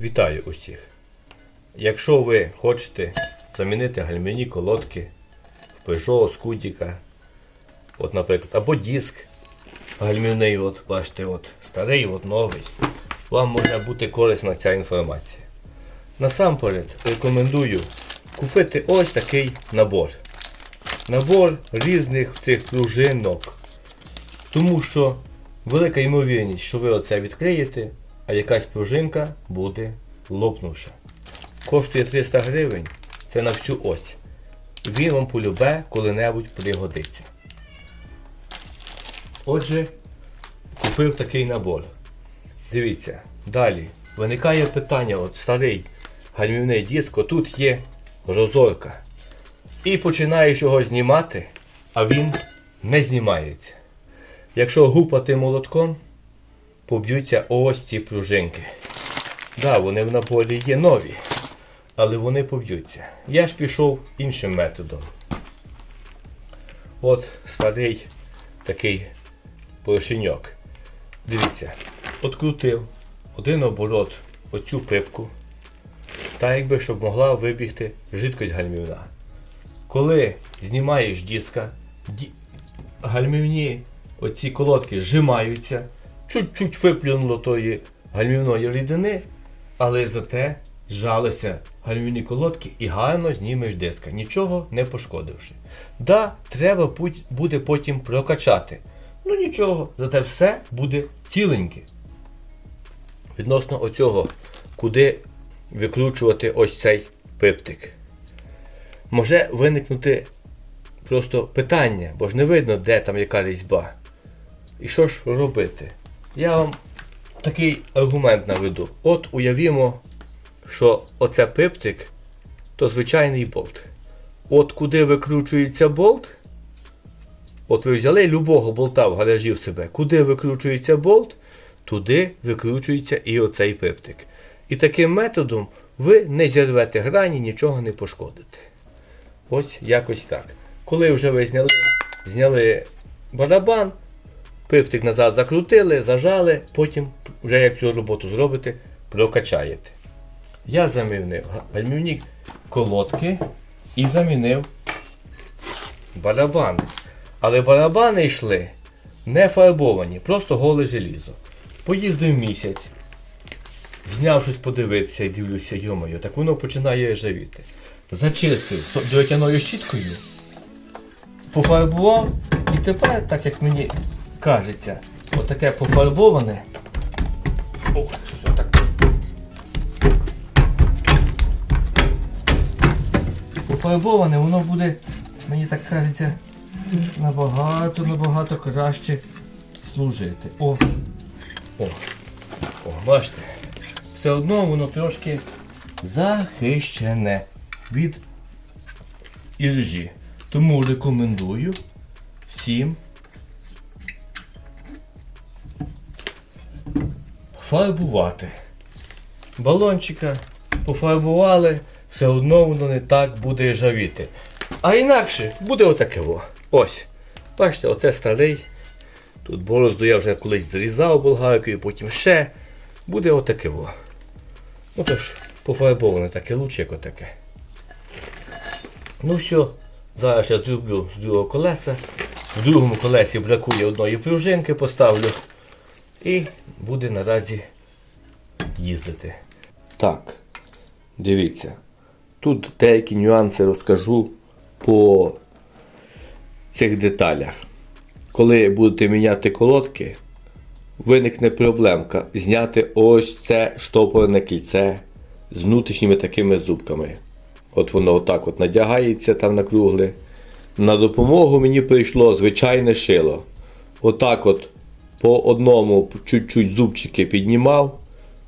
Вітаю усіх! Якщо ви хочете замінити гальмівні колодки в Peugeot, Scudica, от, наприклад, або диск гальмівний, от, бачите, от, старий, от, новий, вам може бути корисна ця інформація. Насамперед рекомендую купити ось такий набор. Набор різних цих пружинок. Тому що велика ймовірність, що ви оце відкриєте, а якась пружинка буде лопнувша. Коштує 300 гривень, це на всю ось. Він вам полюбе коли-небудь пригодиться. Отже, купив такий набор. Дивіться, далі. Виникає питання, от старий гальмівний диск, тут є розорка. І починаєш його знімати, а він не знімається. Якщо гупати молотком, поб'ються ось ці пружинки. Да, вони в наборі є нові, але вони поб'ються. Я ж пішов іншим методом. От старий такий порошеньок. Дивіться, открутив один оборот оцю пипку, так якби щоб могла вибігти жидкость гальмівна. Коли знімаєш диска, ді... гальмівні оці колодки зжимаються, чуть-чуть виплюнуло тої гальмівної рідини, але зате зжалися гальмівні колодки і гарно знімеш диска, нічого не пошкодивши. Да, треба буде потім прокачати. Ну нічого, зате все буде ціленьке. Відносно оцього, куди викручувати ось цей пиптик. Може виникнути просто питання, бо ж не видно, де там яка різьба. І що ж робити? Я вам такий аргумент наведу. От уявімо, що оце пиптик то звичайний болт. От куди викручується болт, от ви взяли любого болта в гаражі в себе, куди викручується болт, туди викручується і оцей пиптик. І таким методом ви не зірвете грані, нічого не пошкодите. Ось якось так. Коли вже ви зняли, зняли барабан, пиптик назад закрутили, зажали, потім, вже як цю роботу зробите, прокачаєте. Я замінив га- гальмівні колодки і замінив барабани. Але барабани йшли не фарбовані, просто голе желізо. Поїздив місяць, зняв щось подивитися і дивлюся, йомою, так воно починає ржавіти. Зачистив дротяною щіткою, пофарбував і тепер, так як мені кажеться, отаке пофарбоване. Ох, щось отак. Пофарбоване, воно буде, мені так кажеться, набагато, набагато краще служити. О! О! О, бачите, все одно воно трошки захищене від іржі. Тому рекомендую всім фарбувати. Балончика пофарбували, все одно воно не так буде ржавіти. А інакше буде отаке. во. Ось. Бачите, оце старий. Тут борозду я вже колись зрізав болгаркою, потім ще. Буде отаке. во. Ну тож, пофарбоване таке лучше, як отаке. Ну все, зараз я зроблю з другого колеса. В другому колесі бракує одної пружинки, поставлю. І буде наразі їздити. Так, дивіться. Тут деякі нюанси розкажу по цих деталях. Коли будете міняти колодки, виникне проблемка зняти ось це штопорне кільце з внутрішніми такими зубками. От воно отак от надягається там на кругле. На допомогу мені прийшло звичайне шило. Отак от по одному чуть-чуть зубчики піднімав,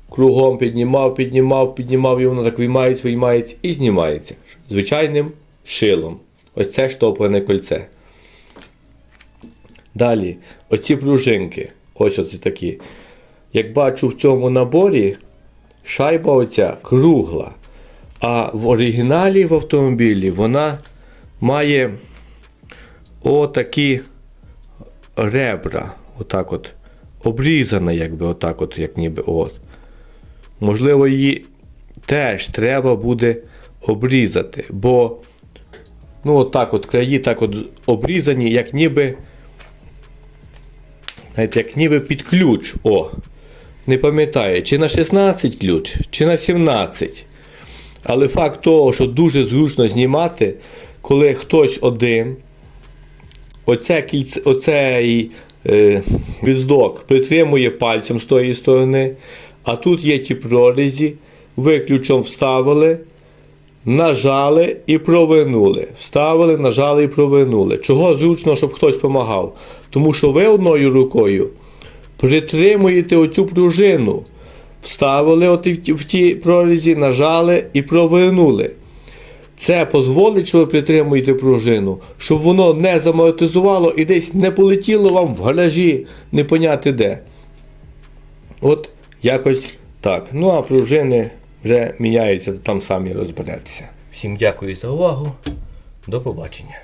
кругом піднімав, піднімав, піднімав, і воно так виймається, виймається і знімається. Звичайним шилом. Ось це штопорне кольце. Далі, оці пружинки, ось оці такі. Як бачу в цьому наборі, шайба оця кругла. А в оригіналі в автомобілі вона має отакі ребра. Отак от. Обрізана, якби, отак от, як ніби от. можливо, її теж треба буде обрізати. Бо ну, от так от краї так от обрізані, як ніби. Знаєте, як ніби під ключ. О, не пам'ятаю, чи на 16 ключ, чи на 17. Але факт того, що дуже зручно знімати, коли хтось один, оце кільце, оцей е, гвіздок притримує пальцем з тої сторони, а тут є ті прорізі, ви ключом вставили, нажали і провернули. Вставили, нажали і провернули. Чого зручно, щоб хтось допомагав? Тому що ви одною рукою притримуєте оцю пружину. Вставили от в ті прорізі, нажали і провернули. Це дозволить, що ви притримуєте пружину, щоб воно не замортизувало і десь не полетіло вам в гаражі, не поняти де. От якось так. Ну а пружини вже міняються, там самі розберетеся. Всім дякую за увагу. До побачення.